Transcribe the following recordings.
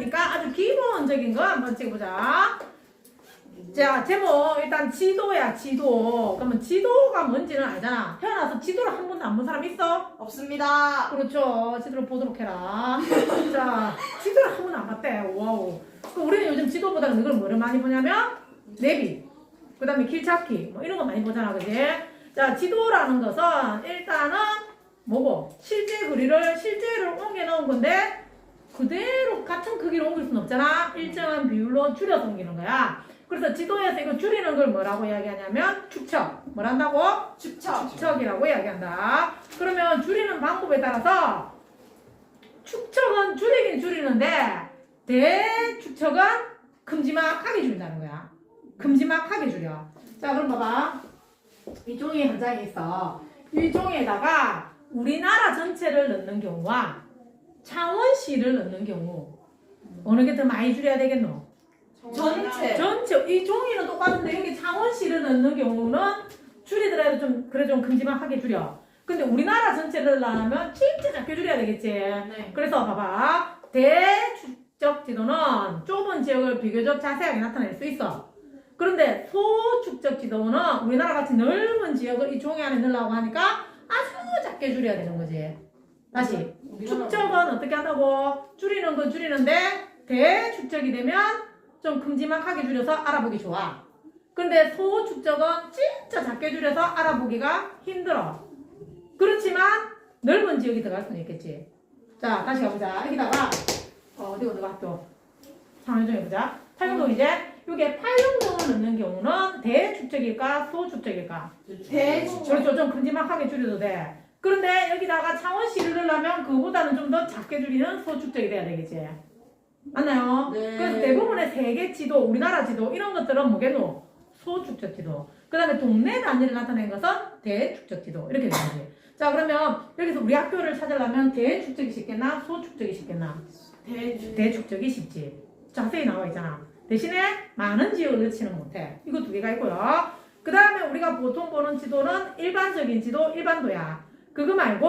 시간이니까 아주 기본적인 거 한번 찍어보자. 자, 제목 일단 지도야, 지도. 그러면 지도가 뭔지는 알잖아. 태어나서 지도를 한 번도 안 본 사람 있어? 없습니다. 그렇죠. 지도를 보도록 해라. 자, 지도를 한 번도 안 봤대. 와우. 그럼 우리는 요즘 지도보다는 이걸 뭐를 많이 보냐면 내비. 그 다음에 길 찾기. 뭐 이런 거 많이 보잖아. 그지? 자, 지도라는 것은 일단은 뭐고? 실제 거리를 실제를 옮겨 놓은 건데 그대로 같은 크기로 옮길 수는 없잖아. 일정한 비율로 줄여서 옮기는 거야. 그래서 지도에서 이거 줄이는 걸 뭐라고 이야기하냐면 축척. 뭐란다고? 축척. 축척이라고 이야기한다. 그러면 줄이는 방법에 따라서 축척은 줄이긴 줄이는데 대축척은 큼지막하게 줄인다는 거야. 큼지막하게 줄여. 자, 그럼 봐봐. 이 종이 한 장이 있어. 이 종이에다가 우리나라 전체를 넣는 경우와 창원시를 넣는 경우 어느 게 더 많이 줄여야 되겠노? 전체. 전체 이 종이는 똑같은데 여기 창원시를 넣는 경우는 줄이더라도 좀 그래 좀 큼지막하게 줄여. 근데 우리나라 전체를 넣으면 진짜 작게 줄여야 되겠지. 네. 그래서 봐봐 대축적 지도는 좁은 지역을 비교적 자세하게 나타낼 수 있어. 그런데 소축적 지도는 우리나라 같이 넓은 지역을 이 종이 안에 넣으려고 하니까 아주 작게 줄여야 되는 거지. 다시 축적은 어떻게 한다고? 줄이는 건 줄이는데 대축적이 되면 좀 큼지막하게 줄여서 알아보기 좋아. 근데 소축적은 진짜 작게 줄여서 알아보기가 힘들어. 그렇지만 넓은 지역이 들어갈 수는 있겠지. 자, 다시 가보자. 여기다가 어, 어디 어디가 학교 상황 해보자. 팔경동 이제 이게 팔경동을 넣는 경우는 대축적일까 소축적일까? 대축적. 그렇죠. 좀 큼지막하게 줄여도 돼. 그런데 여기다가 창원시를 넣으려면 그보다는 좀 더 작게 줄이는 소축적이 돼야 되겠지. 맞나요? 네. 그래서 대부분의 세계 지도, 우리나라 지도 이런 것들은 뭐겠노? 소축적 지도. 그 다음에 동네 단위를 나타내는 것은 대축적 지도. 이렇게 되는 거지. 자 그러면 여기서 우리 학교를 찾으려면 대축적이 쉽겠나? 소축적이 쉽겠나? 대축. 대축적이 쉽지. 자세히 나와 있잖아. 대신에 많은 지역을 넣지는 못해. 이거 두 개가 있고요. 그 다음에 우리가 보통 보는 지도는 일반적인 지도, 일반도야. 그거 말고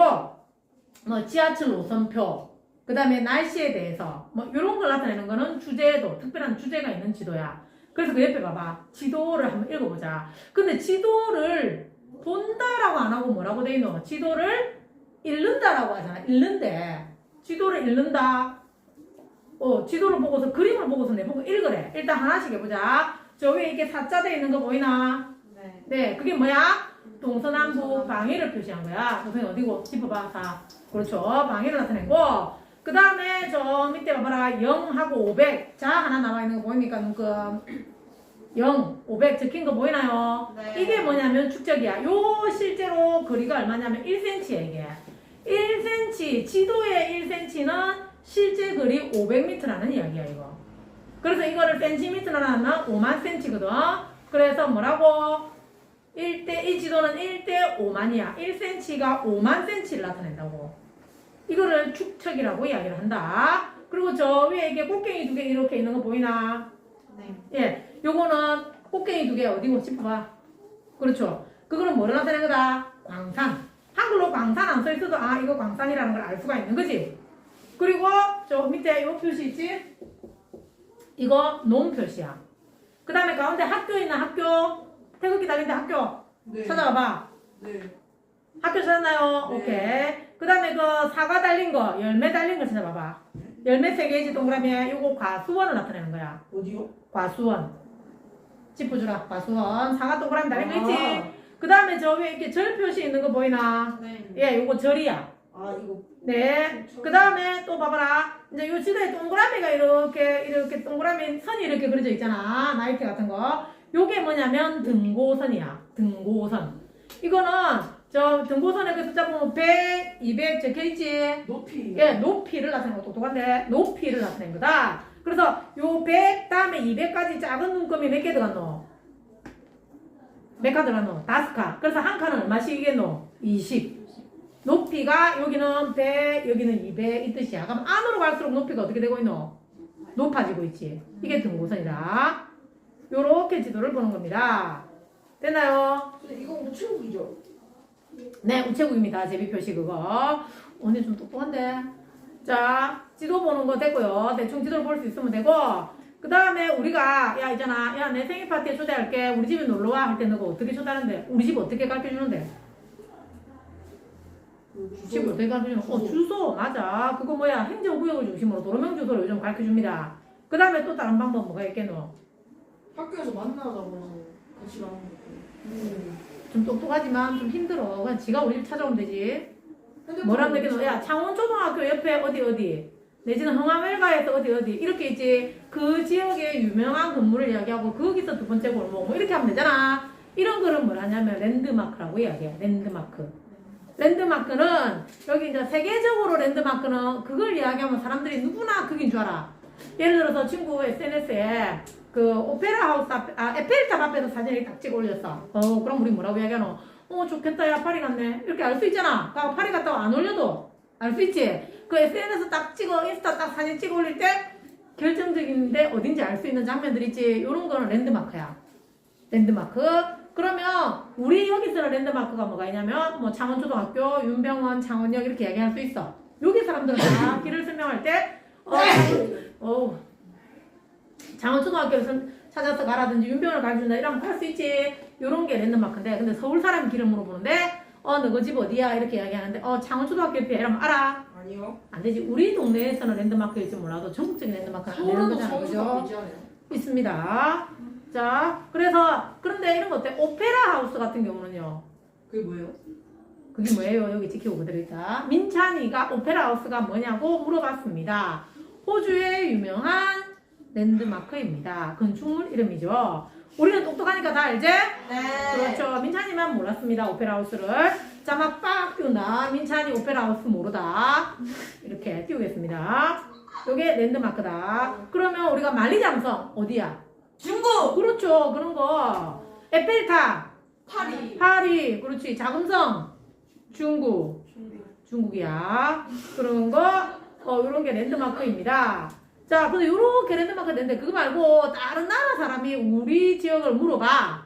뭐 지하철 노선표, 그 다음에 날씨에 대해서 뭐 이런 걸 나타내는 거는 주제도, 특별한 주제가 있는 지도야. 그래서 그 옆에 봐봐. 지도를 한번 읽어보자. 근데 지도를 본다라고 안 하고 뭐라고 돼 있노? 지도를 읽는다라고 하잖아. 읽는데 지도를 읽는다. 어, 지도를 보고서 그림을 보고서 내보고 읽으래. 일단 하나씩 해보자. 저 위에 이렇게 사자 돼 있는 거 보이나? 네. 네, 그게 뭐야? 동서남북 방해를 표시한 거야. 선생님 어디고? 짚어봐, 사. 그렇죠. 방해를 나타낸 거. 그 다음에 저 밑에 봐봐라. 0하고 500. 자, 하나 남아 있는 거 보입니까? 눈금. 0, 500 적힌 거 보이나요? 네. 이게 뭐냐면 축적이야. 요 실제로 거리가 얼마냐면 1cm야, 이게. 1cm, 지도의 1cm는 실제 거리 500m라는 이야기야, 이거. 그래서 이거를 센티미터로 나누면 5만 cm거든. 그래서 뭐라고? 1대, 이 지도는 1대 5만이야. 1cm가 5만 cm를 나타낸다고. 이거를 축척이라고 이야기를 한다. 그리고 저 위에 이게 꽃갱이 두 개 이렇게 있는 거 보이나? 네. 예, 요거는 꽃갱이 두 개 어디고 짚어봐. 그렇죠. 그거는 뭐를 나타낸 거다? 광산. 한글로 광산 안 써 있어도 아 이거 광산이라는 걸 알 수가 있는 거지. 그리고 저 밑에 요 표시 있지? 이거 논 표시야. 그 다음에 가운데 학교 있는 학교 태극기 달린데 학교 네. 찾아봐봐. 네. 학교 찾았나요? 네. 오케이. 그 다음에 그 사과 달린 거, 열매 달린 거 찾아봐봐. 열매 세 개지 동그라미에 요거 과수원을 나타내는 거야. 어디요? 과수원. 짚어주라. 과수원. 사과 동그라미 달린 거 있지? 아. 그 다음에 저 위에 이렇게 절 표시 있는 거 보이나? 네. 예, 요거 절이야. 아 이거. 네. 그 다음에 또 봐봐라. 이제 요 지도에 동그라미가 이렇게, 이렇게 동그라미 선이 이렇게 그려져 있잖아. 나이트 같은 거. 요게 뭐냐면 등고선이야. 등고선. 이거는 저 등고선에 그 숫자 보면 100, 200 적혀 있지? 높이. 예, 높이를 나타낸 거 똑똑한데 높이를 나타낸 거다. 그래서 요 100 다음에 200까지 작은 눈금이 몇 개 들어갔노? 몇 칸 들어갔노? 다섯 칸. 그래서 한 칸은 얼마씩이겠노? 20. 높이가 여기는 100, 여기는 200 이 뜻이야. 그럼 안으로 갈수록 높이가 어떻게 되고 있노? 높아지고 있지. 이게 등고선이다. 요렇게 지도를 보는 겁니다. 됐나요? 근데 이거 우체국이죠? 네, 우체국입니다. 제비 표시 그거. 오늘 좀 똑똑한데. 자, 지도 보는 거 되고요. 대충 지도를 볼 수 있으면 되고, 그 다음에 우리가, 야, 있잖아. 야, 내 생일 파티에 초대할게. 우리 집에 놀러와. 할 때 너가 어떻게 초대하는데? 우리 집 어떻게 가르쳐 주는데? 집 어떻게 가르쳐 주는 어, 주소. 맞아. 그거 뭐야. 행정구역을 중심으로 도로명 주소를 요즘 가르쳐 줍니다. 그 다음에 또 다른 방법 뭐가 있겠노? 학교에서 만나자고 해서 같이 가는 거. 좀 똑똑하지만 좀 힘들어. 그냥 지가 우리 집 찾아오면 되지. 뭐라는 얘기는 야 창원 초등학교 옆에 어디 어디? 내지는 흥암일가에서 어디 어디? 이렇게 있지. 그 지역의 유명한 건물을 이야기하고 거기서 두 번째 골목 뭐 이렇게 하면 되잖아. 이런 거를 뭐라냐면 랜드마크라고 이야기해 랜드마크. 랜드마크는 여기 이제 세계적으로 랜드마크는 그걸 이야기하면 사람들이 누구나 그긴 줄 알아 예를 들어서 친구 SNS에 그 오페라 하우스 앞에 아 에펠탑 앞에서 사진을 딱 찍어 올렸어. 어 그럼 우리 뭐라고 이야기하노? 어 좋겠다 야 파리 갔네. 이렇게 알 수 있잖아. 가 파리 갔다고 안 올려도. 알 수 있지? 그 SNS 딱 찍어 인스타 딱 사진 찍어 올릴 때 결정적인데 어딘지 알 수 있는 장면들 있지. 요런 거는 랜드마크야. 랜드마크. 그러면 우리 여기서는 랜드마크가 뭐가 있냐면 뭐 창원초등학교 윤병원 창원역 이렇게 이야기할 수 있어. 여기 사람들은 다 길을 설명할 때 어, 어, 장원초등학교를 찾아서 가라든지 윤병원을 가르쳐준다 이러면 갈수 있지 요런 게 랜드마크인데 근데 서울 사람 길을 물어보는데 어너그집 어디야 이렇게 이야기하는데 어 창원초등학교 옆에 이러면 알아 아니요. 안 되지 우리 동네에서는 랜드마크일지 몰라도 전국적인 랜드마크는 안 되는 거잖아 그죠? 있습니다 자 그래서 그런데 이런 거 어때 오페라 하우스 같은 경우는요 그게 뭐예요? 그게 뭐예요? 여기 지키고 그대로 있다. 민찬이가 오페라 하우스가 뭐냐고 물어봤습니다. 호주의 유명한 랜드마크입니다. 건축물 이름이죠. 우리는 똑똑하니까 다 알지? 네. 그렇죠. 민찬이만 몰랐습니다. 오페라 하우스를. 자, 막 빡 띄운다. 민찬이 오페라 하우스 모르다. 이렇게 띄우겠습니다. 요게 랜드마크다. 그러면 우리가 만리장성 어디야? 중국. 그렇죠. 그런 거. 에펠탑, 파리. 파리, 그렇지. 자금성, 중국. 중국이야. 그런 거, 어, 요런 게 랜드마크입니다. 자, 근데 요렇게 랜드마크 되는데, 그거 말고, 다른 나라 사람이 우리 지역을 물어봐.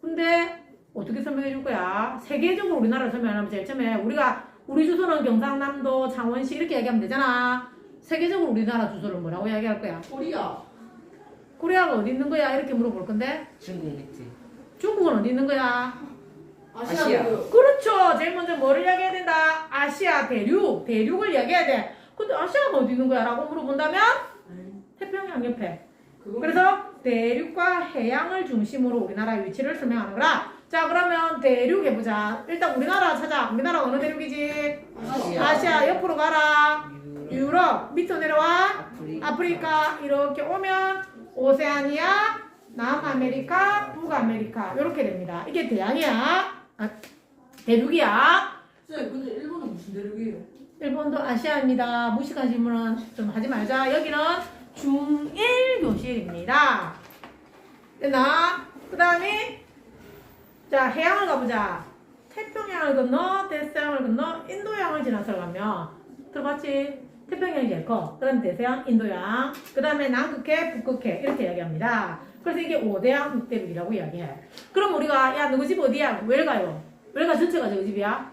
근데, 어떻게 설명해 줄 거야? 세계적으로 우리나라를 설명하면 제일 처음에, 우리가, 우리 주소는 경상남도, 창원시 이렇게 얘기하면 되잖아. 세계적으로 우리나라 주소를 뭐라고 이야기할 거야? 코리아. 코리아가 어디 있는 거야? 이렇게 물어볼 건데, 중국 밑에 중국은 어디 있는 거야? 아시아. 아시아. 그렇죠. 제일 먼저 뭐를 이야기해야 된다? 아시아 대륙, 대륙을 이야기해야 돼. 근데 아시아가 어디 있는 거야? 라고 물어본다면 태평양 옆에. 그래서 대륙과 해양을 중심으로 우리나라의 위치를 설명하는 거라. 자, 그러면 대륙 해보자. 일단 우리나라 찾아. 우리나라 어느 대륙이지? 아시아. 아시아 옆으로 가라. 유럽 유럽 밑으로 내려와. 아프리카 아프리카 이렇게 오면 오세아니아, 남아메리카, 북아메리카 이렇게 됩니다. 이게 대양이야. 아, 대륙이야. 쌤, 근데 일본은 무슨 대륙이에요? 일본도 아시아입니다. 무식한 질문은 좀 하지 말자. 여기는 중1 교실입니다. 됐나? 그 다음에 자 해양을 가보자. 태평양을 건너, 대서양을 건너, 인도양을 지나서 가면 들어봤지? 태평양이 제일 커. 그 다음에 대서양, 인도양. 그 다음에 남극해, 북극해. 이렇게 이야기합니다. 그래서 이게 5대양 6대륙이라고 이야기해. 그럼 우리가 야 누구 집 어디야? 왜 가요? 왜가 전체가 저기 집이야?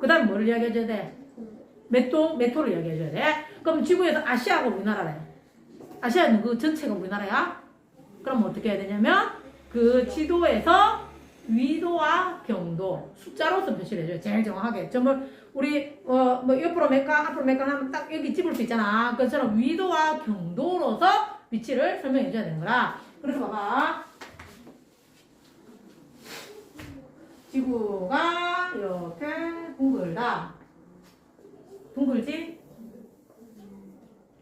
그 다음 뭐를 이야기해줘야 돼? 메토, 메토를 이야기해줘야 돼. 그럼 지구에서 아시아가 우리나라래. 아시아는 그 전체가 우리나라야? 그럼 어떻게 해야 되냐면 그 지도에서 위도와 경도 숫자로서 표시를 해줘요. 제일 정확하게. 정말 우리 어, 뭐 옆으로 몇 칸, 앞으로 몇칸 하면 딱 여기 집을 수 있잖아. 그처럼 위도와 경도로서 위치를 설명해줘야 되는 거라. 그래서 봐봐. 지구가 이렇게 둥글다. 둥글지?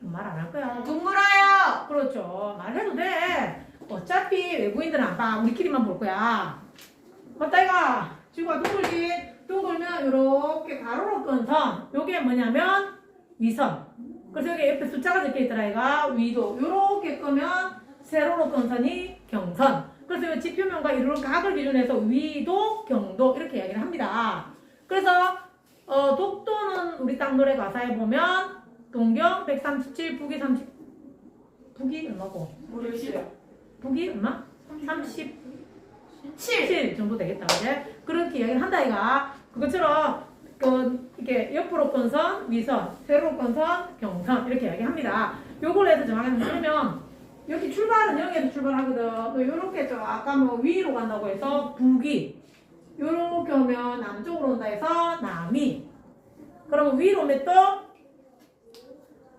말 안 할 거야. 둥글어요. 그렇죠. 말해도 돼. 어차피 외국인들은 안 봐. 우리끼리만 볼 거야. 맞다, 이가. 지구가 둥글지? 둥글면 이렇게 가로로 끈 선. 요게 뭐냐면 위선. 그래서 여기 옆에 숫자가 적혀 있더라, 이가. 위도. 요렇게 끄면 세로로 끈 선이 경선. 그래서 이 지표면과 이루는 각을 기준해서 위도, 경도 이렇게 이야기를 합니다. 그래서 어, 독도는 우리 땅 노래 가사에 보면 동경 137, 북이 30, 북이 얼마고? 모르겠어요. 북이 얼마? 37 7. 정도 되겠다, 그제? 그렇게 이야기를 한다, 이가. 그것처럼 그 이렇게 옆으로 건선 위선, 세로 건선 경선 이렇게 이야기합니다. 요걸 해서 정하게 되면 여기 출발은 여기에서 출발하거든. 또 요렇게 좀 아까 뭐 위로 간다고 해서 북위 요렇게 오면 남쪽으로 온다 해서 남이. 그러면 위로 몇 도?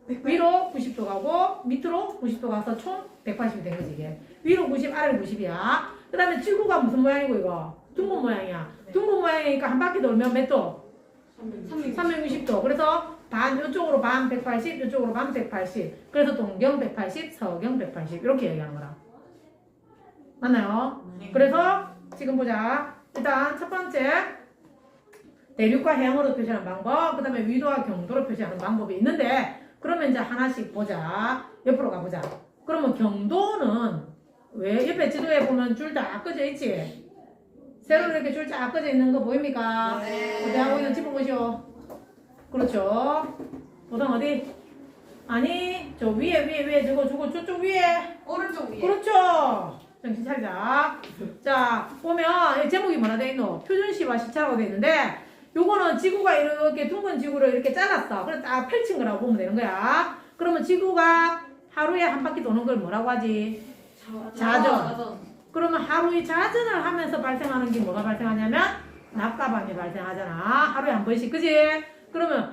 위로 90도 가고 밑으로 90도 가서 총 180이 된 거지 이게. 위로 90 아래로 90이야. 그 다음에 지구가 무슨 모양이고 이거? 둥근 모양이야. 둥근 모양이니까 한 바퀴 돌면 몇 도? 360도. 그래서 반 이쪽으로 반 180 이쪽으로 반 180 그래서 동경 180 서경 180 이렇게 얘기하는 거라. 맞나요? 그래서 지금 보자 일단 첫 번째 대륙과 해양으로 표시하는 방법 그 다음에 위도와 경도로 표시하는 방법이 있는데 그러면 이제 하나씩 보자 옆으로 가보자 그러면 경도는 왜 옆에 지도에 보면 줄다 꺼져 있지 세로 이렇게 줄쫙 꺼져 있는 거 보입니까? 네. 어디 하고 있는 짚어보시오. 그렇죠. 보통 어디? 아니, 저 위에, 위에, 위에, 저거, 저거, 저쪽 위에. 오른쪽 위에. 그렇죠. 정신 차리자. 자, 보면, 이 제목이 뭐라 돼 있노? 표준시와 시차라고 돼 있는데, 요거는 지구가 이렇게 둥근 지구를 이렇게 잘랐어. 그래서 딱 펼친 거라고 보면 되는 거야. 그러면 지구가 하루에 한 바퀴 도는 걸 뭐라고 하지? 자전. 그러면 하루에 자전을 하면서 발생하는 게 뭐가 발생하냐면 낮과밤이 발생하잖아. 하루에 한 번씩, 그지? 그러면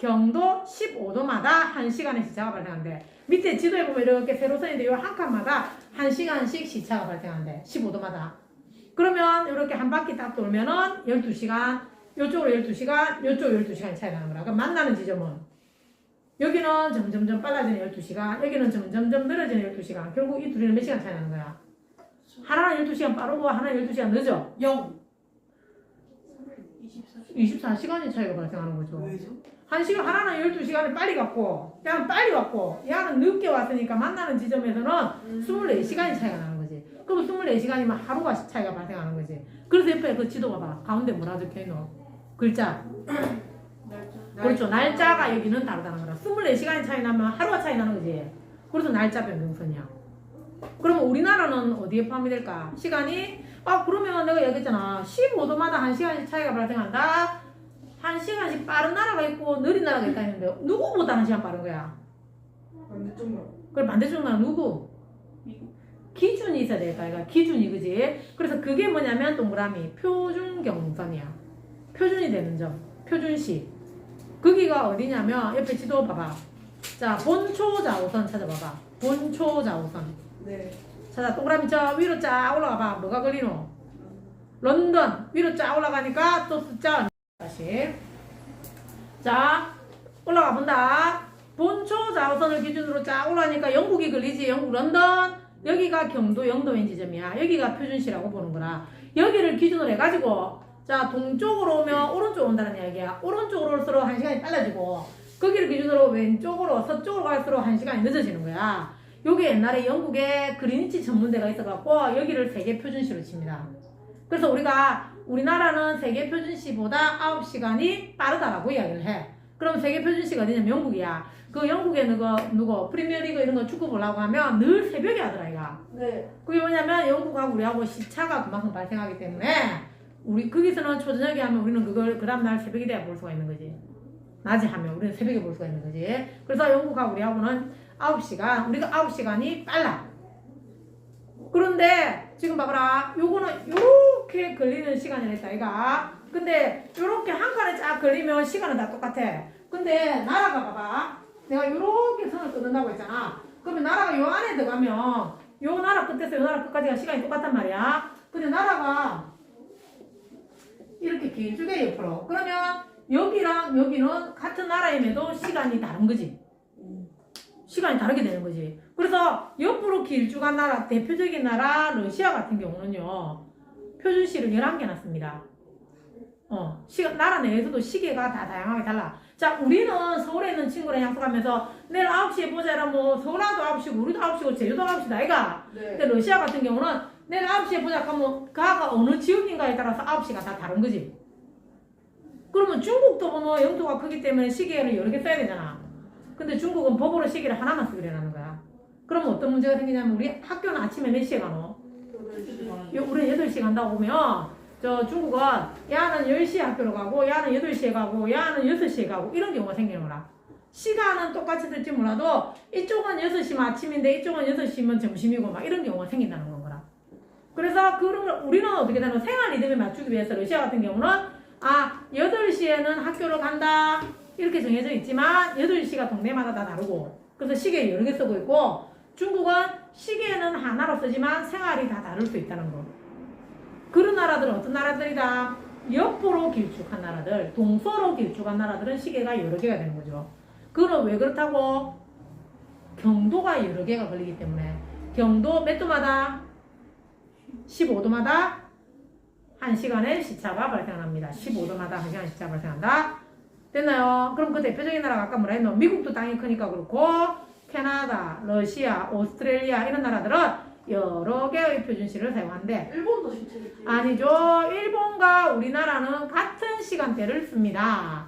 경도 15도마다 1시간의 시차가 발생한대. 밑에 지도에 보면 이렇게 세로선인데 이한 칸마다 1시간씩 시차가 발생한대. 15도마다. 그러면 이렇게 한 바퀴 딱 돌면은 12시간, 이쪽으로 12시간, 이쪽 12시간이 차이 나는 거라. 그럼 만나는 지점은 여기는 점점점 빨라지는 12시간, 여기는 점점점 늘어지는 12시간. 결국 이 둘이는 몇 시간 차이 나는 거야? 하나는 12시간 빠르고 하나는 12시간 늦어. 0. 24시간의 차이가 발생하는 거죠. 왜죠? 한 시간 하나는 12시간을 빨리 갔고, 얘는 빨리 왔고, 얘는 늦게 왔으니까 만나는 지점에서는 24시간이 차이가 나는 거지. 그럼 24시간이면 하루가 차이가 발생하는 거지. 그래서 옆에 그 지도 봐봐. 가운데 뭐라 적혀 있노? 글자. 그렇죠. 날짜가 여기는 다르다는 거라. 24시간이 차이 나면 하루가 차이 나는 거지. 그래서 날짜 변경선이야. 그러면 우리나라는 어디에 포함이 될까? 시간이 아 그러면 내가 얘기했잖아. 15도마다 한 시간씩 차이가 발생한다. 한 시간씩 빠른 나라가 있고 느린 나라가 있다 했는데 누구보다 한 시간 빠른 거야? 반대쪽 나. 그럼 반대쪽 나라 누구? 기준이 있어야 될까? 이가 기준이 그지? 그래서 그게 뭐냐면 동그라미 표준 경선이야. 표준이 되는 점. 표준시. 거기가 어디냐면 옆에 지도 봐봐. 자 본초 좌우선 찾아봐봐. 본초 좌우선. 네. 찾아 동그라미 저 위로 쫙 올라가봐. 뭐가 걸리노? 런던 위로 쫙 올라가니까 또 숫자 다시. 자 올라가 본다. 본초 좌우선을 기준으로 쫙 올라가니까 영국이 걸리지. 영국 런던 여기가 경도 영도인 지점이야. 여기가 표준시라고 보는 거라. 여기를 기준으로 해가지고 자 동쪽으로 오면 오른쪽 온다는 이야기야. 오른쪽으로 올수록 한 시간이 빨라지고 거기를 기준으로 왼쪽으로 서쪽으로 갈수록 한 시간이 늦어지는 거야. 요게 옛날에 영국에 그리니치 전문대가 있어갖고 여기를 세계 표준시로 칩니다. 그래서 우리가 우리나라는 세계 표준시보다 9시간이 빠르다라고 이야기를 해. 그럼 세계 표준시가 어디냐면 영국이야. 그 영국에 누구, 누구, 프리미어리그 이런 거 축구 보려고 하면 늘 새벽에 하더라, 이가. 네. 그게 뭐냐면 영국하고 우리하고 시차가 그만큼 발생하기 때문에 우리 거기서는 초저녁에 하면 우리는 그걸 그 다음날 새벽에 돼야 볼 수가 있는 거지. 낮에 하면 우리는 새벽에 볼 수가 있는 거지. 그래서 영국하고 우리하고는 9시간, 우리가 9시간이 빨라. 그런데 지금 봐봐라. 요거는 요렇게 걸리는 시간이 있다, 이가. 근데 요렇게 한 칸에 쫙 걸리면 시간은 다 똑같아. 근데 나라가 봐봐. 내가 요렇게 선을 끊는다고 했잖아. 그러면 나라가 요 안에 들어가면 요 나라 끝에서 요 나라 끝까지가 시간이 똑같단 말이야. 근데 나라가 이렇게 길쭉해 옆으로. 그러면 여기랑 여기는 같은 나라임에도 시간이 다른 거지. 시간이 다르게 되는 거지. 그래서 옆으로 길쭉한 나라, 대표적인 나라 러시아 같은 경우는요. 표준시를 11개 놨습니다. 어, 시간, 나라 내에서도 시계가 다 다양하게 달라. 자, 우리는 서울에 있는 친구랑 약속하면서 내일 9시에 보자 이러면 뭐 서울아도 9시고 우리도 9시고 제주도 9시다 아이가? 네. 근데 러시아 같은 경우는 내일 9시에 보자 하면 가가 어느 지역인가에 따라서 9시가 다 다른 거지. 그러면 중국도 보면 영토가 크기 때문에 시계를 여러 개 써야 되잖아. 근데 중국은 법으로 시계를 하나만 쓰기로 해놨는 거야. 그러면 어떤 문제가 생기냐면 우리 학교는 아침에 몇 시에 가노? 요- 우리 8시 간다고 보면 저 중국은 야는 10시에 학교로 가고 야는 8시에 가고 야는 6시에 가고 이런 경우가 생기는 거라. 시간은 똑같이 될지 몰라도 이쪽은 6시면 아침인데 이쪽은 6시면 점심이고 막 이런 경우가 생긴다는 건 거라. 그래서 그런 걸 우리는 어떻게 되는 생활 리듬에 맞추기 위해서 러시아 같은 경우는 아 8시에는 학교를 간다 이렇게 정해져 있지만 8시가 동네마다 다 다르고 그래서 시계 여러 개 쓰고 있고 중국은 시계는 하나로 쓰지만 생활이 다 다를 수 있다는 거. 그런 나라들은 어떤 나라들이다? 옆으로 길쭉한 나라들, 동서로 길쭉한 나라들은 시계가 여러 개가 되는 거죠. 그건 왜 그렇다고? 경도가 여러 개가 걸리기 때문에 경도 몇 도마다? 15도마다 1시간의 시차가 발생합니다. 15도마다 1시간 시차가 발생한다. 됐나요? 그럼 그 대표적인 나라가 아까 뭐라 했노? 미국도 땅이 크니까 그렇고 캐나다, 러시아, 오스트레일리아 이런 나라들은 여러 개의 표준시를 사용한대. 일본도 신체겠지. 아니죠. 일본과 우리나라는 같은 시간대를 씁니다.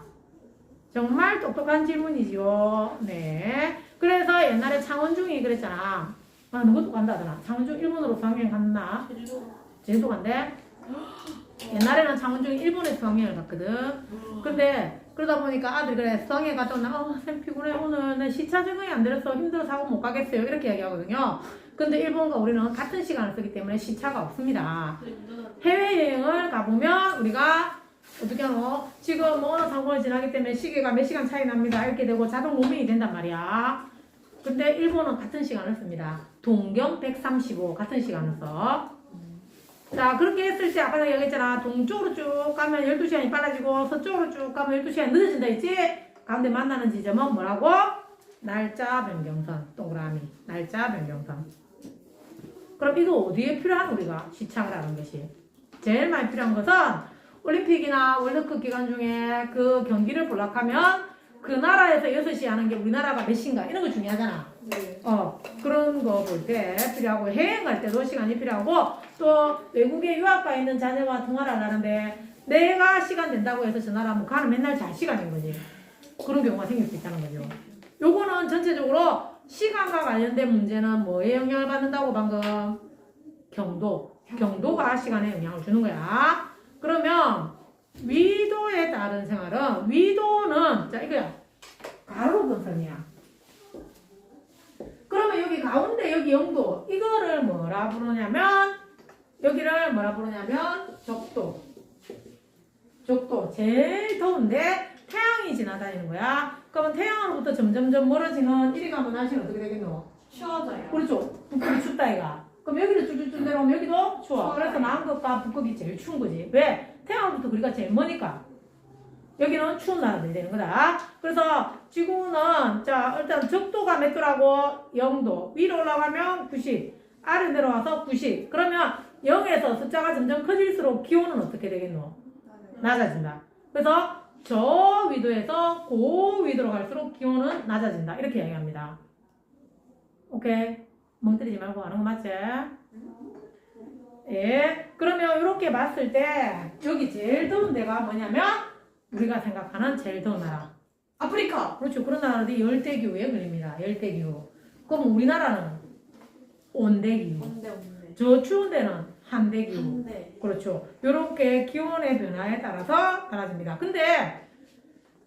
정말 똑똑한 질문이지요. 네. 그래서 옛날에 창원중이 그랬잖아. 아, 누구도 간다더라. 창원중 일본으로 수학여행 갔나? 제주도. 제주도 간대. 옛날에는 창원중이 일본에 수학여행을 갔거든. 근데 그러다 보니까 아들이 그래 수학여행 갔다 온나 어, 쌤 피곤해 오늘 내 시차 적응이 안 돼서 힘들어서 하고 못 가겠어요 이렇게 얘기하거든요 근데 일본과 우리는 같은 시간을 쓰기 때문에 시차가 없습니다 해외여행을 가보면 우리가 어떻게 하노? 지금 뭐 어느 상권을 지나기 때문에 시계가 몇 시간 차이 납니다. 이렇게 되고 자동 로밍이 된단 말이야. 근데 일본은 같은 시간을 씁니다. 동경 135 같은 시간을 써. 자 그렇게 했을 때 아까 내가 얘기했잖아. 동쪽으로 쭉 가면 12시간이 빨라지고 서쪽으로 쭉 가면 12시간이 늦어진다 했지? 가운데 만나는 지점은 뭐라고? 날짜 변경선 동그라미 날짜 변경선 그럼 이거 어디에 필요한 우리가 시차를 하는 것이 제일 많이 필요한 것은 올림픽이나 월드컵 기간 중에 그 경기를 볼락하면 그 나라에서 6시 하는 게 우리나라가 몇 시인가 이런 거 중요하잖아. 네. 어, 그런 거 볼 때 필요하고 해외 갈 때도 시간이 필요하고 또 외국에 유학가 있는 자녀와 통화를 하는데 내가 시간 된다고 해서 전화를 하면 가는 맨날 잘 시간인 거지. 그런 경우가 생길 수 있다는 거죠. 요거는 전체적으로 시간과 관련된 문제는 뭐에 영향을 받는다고 방금? 경도. 경도가 시간에 영향을 주는 거야. 그러면 위도에 따른 생활은 위도는 자 이거야. 가로 분선이야. 그러면 여기 가운데 여기 영도 이거를 뭐라 부르냐면 여기를 뭐라 부르냐면 적도. 적도 제일 더운데 태양이 지나다니는 거야. 그러면 태양으로부터 점점점 멀어지는 이리 가면 날씨는 어떻게 되겠노? 시원하자요. 그렇죠. 북극이 춥다 이가. 그럼 여기를 쭉쭉쭉 내려오면 여기도 추워. 그래서 남극과 북극이 제일 추운 거지. 왜? 태양으로부터 우리가 제일 머니까. 여기는 추운 나라들이 되는 거다. 그래서 지구는 자 일단 적도가 몇 도라고 0도 위로 올라가면 90 아래 내려와서 90 그러면 0에서 숫자가 점점 커질수록 기온은 어떻게 되겠노? 낮아진다. 그래서 저 위도에서 고 위도로 갈수록 기온은 낮아진다. 이렇게 이야기합니다. 오케이. 멍 때리지 말고 하는 거 맞지? 예. 그러면 이렇게 봤을 때 여기 제일 더운 데가 뭐냐면 우리가 생각하는 제일 더운 나라. 아프리카. 그렇죠. 그런 나라들이 열대기후에 걸립니다. 열대기후. 그럼 우리나라는 온대기후. 온대 온대. 저 추운 데는 한대기후. 한대. 그렇죠. 이렇게 기온의 변화에 따라서 달라집니다. 근데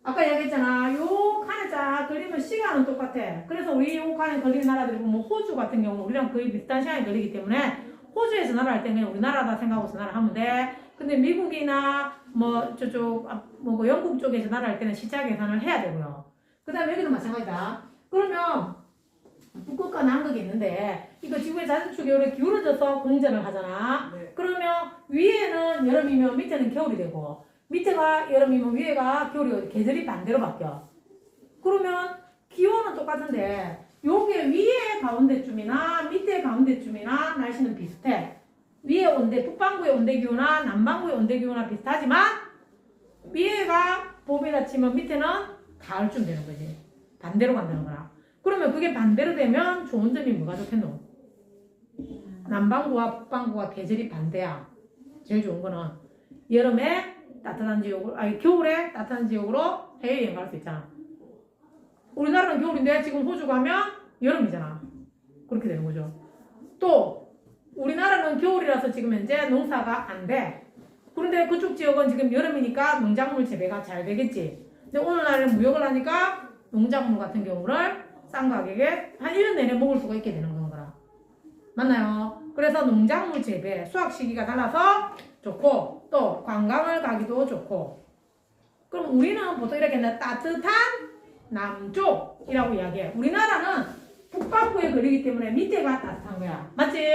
아까 얘기했잖아. 요 칸에 쫙 걸리면 시간은 똑같아. 그래서 우리 요 칸에 걸리는 나라들이 뭐 호주 같은 경우 우리랑 거의 비슷한 시간이 걸리기 때문에 호주에 전화를 할 때는 우리나라다 생각하고 전화를 하면 돼. 근데 미국이나 뭐 저쪽 아, 뭐 그 영국 쪽에 전화를 할 때는 시차 계산을 해야 되고요. 그 다음에 여기도 마찬가지다. 그러면 북극과 남극이 있는데 이거 지구의 자전축이 이렇게 기울어져서 공전을 하잖아. 네. 그러면 위에는 여름이면 밑에는 겨울이 되고 밑에가 여름이면 위에가 겨울이 계절이 반대로 바뀌어. 그러면 기온은 똑같은데 요게 위에 가운데쯤이나 밑에 가운데쯤이나 날씨는 비슷해. 위에 온대 북반구의 온대 기후나 남반구의 온대 기후나 비슷하지만 위에가 봄이라 치면 밑에는 가을쯤 되는 거지. 반대로 간다는 거라. 그러면 그게 반대로 되면 좋은 점이 뭐가 좋겠노? 남반구와 북반구가 계절이 반대야. 제일 좋은 거는 여름에 따뜻한 지역으로, 아니 겨울에 따뜻한 지역으로 해외여행 갈 수 있잖아. 우리나라는 겨울인데 지금 호주 가면 여름이잖아. 그렇게 되는 거죠. 또 우리나라는 겨울이라서 지금 현재 농사가 안 돼. 그런데 그쪽 지역은 지금 여름이니까 농작물 재배가 잘 되겠지. 근데 오늘날은 무역을 하니까 농작물 같은 경우를 싼 가격에 한 1년 내내 먹을 수가 있게 되는 거라. 맞나요? 그래서 농작물 재배, 수확 시기가 달라서 좋고 또 관광을 가기도 좋고 그럼 우리는 보통 이렇게 따뜻한 남쪽이라고 이야기해. 우리나라는 북반구에 거리기 때문에 밑에가 따뜻한 거야. 맞지?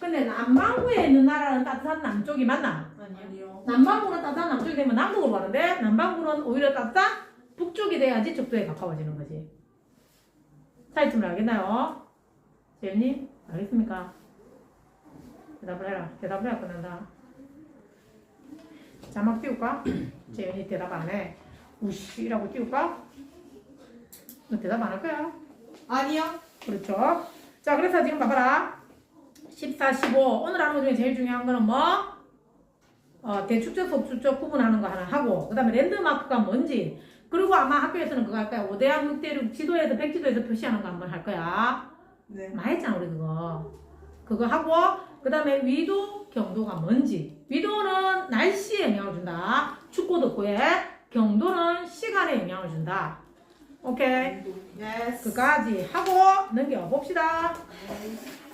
근데 남반구에 있는 나라는 따뜻한 남쪽이 맞나? 아니요. 남반구는 따뜻한 남쪽이 되면 남북으로 가는데 남반구는 오히려 따뜻한 북쪽이 돼야지 적도에 가까워지는 거지. 차이점을 알겠나요? 재현님 알겠습니까? 대답을 해라. 대답을 해야 끝난다. 자막 띄울까? 재현이 대답 안 해. 우씨라고 띄울까? 너 대답 안 할 거야? 아니요. 그렇죠. 자, 그래서 지금 봐봐라. 14, 15. 오늘 하는 것 중에 제일 중요한 거는 뭐? 어, 대축적, 속축적 구분하는 거 하나 하고, 그 다음에 랜드마크가 뭔지, 그리고 아마 학교에서는 그거 할 거야. 5대학 6대6 지도에서, 백지도에서 표시하는 거 한번 할 거야. 네. 많이 했잖아, 우리 그거. 그거 하고, 그 다음에 위도, 경도가 뭔지. 위도는 날씨에 영향을 준다. 춥고 덥고에. 경도는 시간에 영향을 준다. 오케이. 예스. 그까지 하고 넘겨 봅시다. 네.